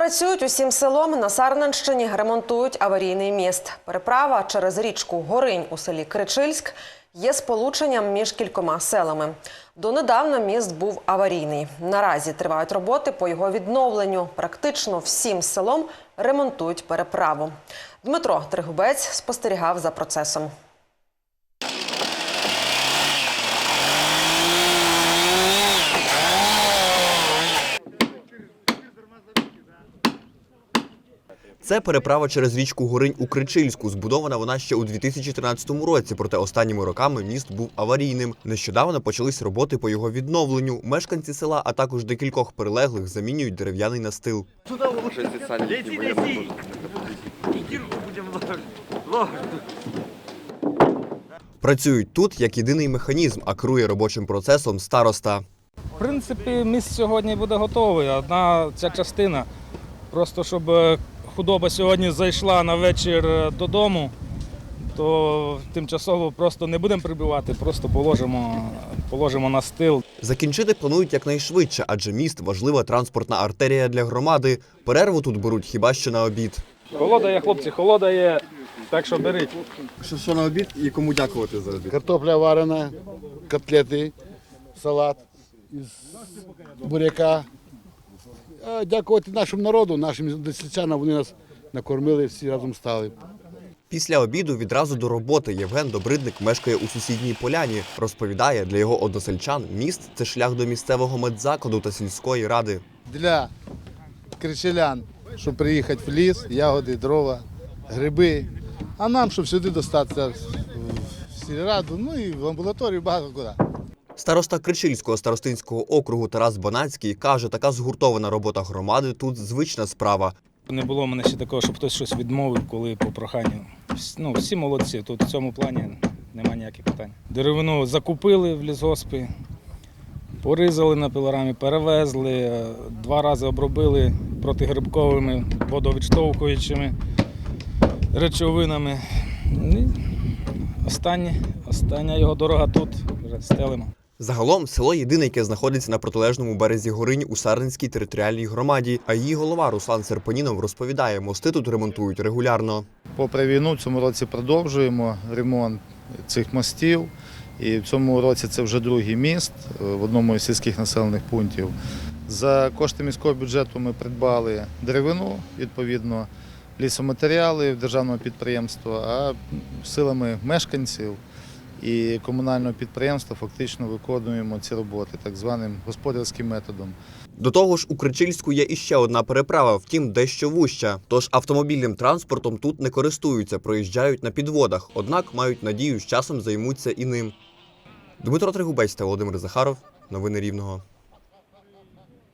Працюють усім селом на Сарненщині, ремонтують аварійний міст. Переправа через річку Горинь у селі Кричильськ є сполученням між кількома селами. Донедавна міст був аварійний. Наразі тривають роботи по його відновленню. Практично всім селом ремонтують переправу. Дмитро Тригубець спостерігав за процесом. Це переправа через річку Горинь у Кричильську. Збудована вона ще у 2013 році, проте останніми роками міст був аварійним. Нещодавно почались роботи по його відновленню. Мешканці села, а також декількох прилеглих замінюють дерев'яний настил. Працюють тут як єдиний механізм, а керує робочим процесом староста. В принципі, міст сьогодні буде готовий. Одна ця частина. Просто щоб е, худоба сьогодні зайшла на вечір е, додому, то тимчасово просто не будемо прибивати, просто положимо, положимо на стил. Закінчити планують якнайшвидше, адже міст важлива транспортна артерія для громади. Перерву тут беруть хіба що на обід. Холода є, хлопці, холода є, так що беріть. Що, що на обід і кому дякувати за обід? Картопля варена, котлети, салат із буряка. А Дякувати нашому народу, нашим дослідчанам, вони нас накормили, всі разом стали. Після обіду відразу до роботи Євген Добридник мешкає у сусідній поляні. Розповідає, для його односельчан міст це шлях до місцевого медзакладу та сільської ради. Для кричелян, щоб приїхати в ліс, ягоди, дрова, гриби. А нам, щоб сюди достатися в сільраду, ну і в амбулаторію багато куди. Староста Кричильського старостинського округу Тарас Банацький каже, така згуртована робота громади тут звична справа. Не було в мене ще такого, щоб хтось щось відмовив, коли по проханню. Ну, всі молодці, тут в цьому плані немає ніяких питань. Деревину закупили в лісгоспі, порізали на пилорамі, перевезли, е, два рази обробили протигрибковими водовідштовхуючими речовинами. І останнє, остання його дорога тут вже стелимо. Загалом село єдине, яке знаходиться на протилежному березі Горинь у Сарненській територіальній громаді. А її голова Руслан Серпанінов розповідає, мости тут ремонтують регулярно. Попри війну, в цьому році продовжуємо ремонт цих мостів. І в цьому році це вже другий міст е, в одному із сільських населених пунктів. За кошти міського бюджету ми придбали деревину, відповідно, лісоматеріали державного підприємства, а силами мешканців і комунального підприємства фактично виконуємо ці роботи так званим господарським методом. До того ж, у Кричильську є іще одна переправа, втім дещо вуща. Тож автомобільним транспортом тут не користуються, проїжджають на підводах. Однак мають надію, з часом займуться і ним. Дмитро Тригубець та Володимир Захаров. Новини Рівного.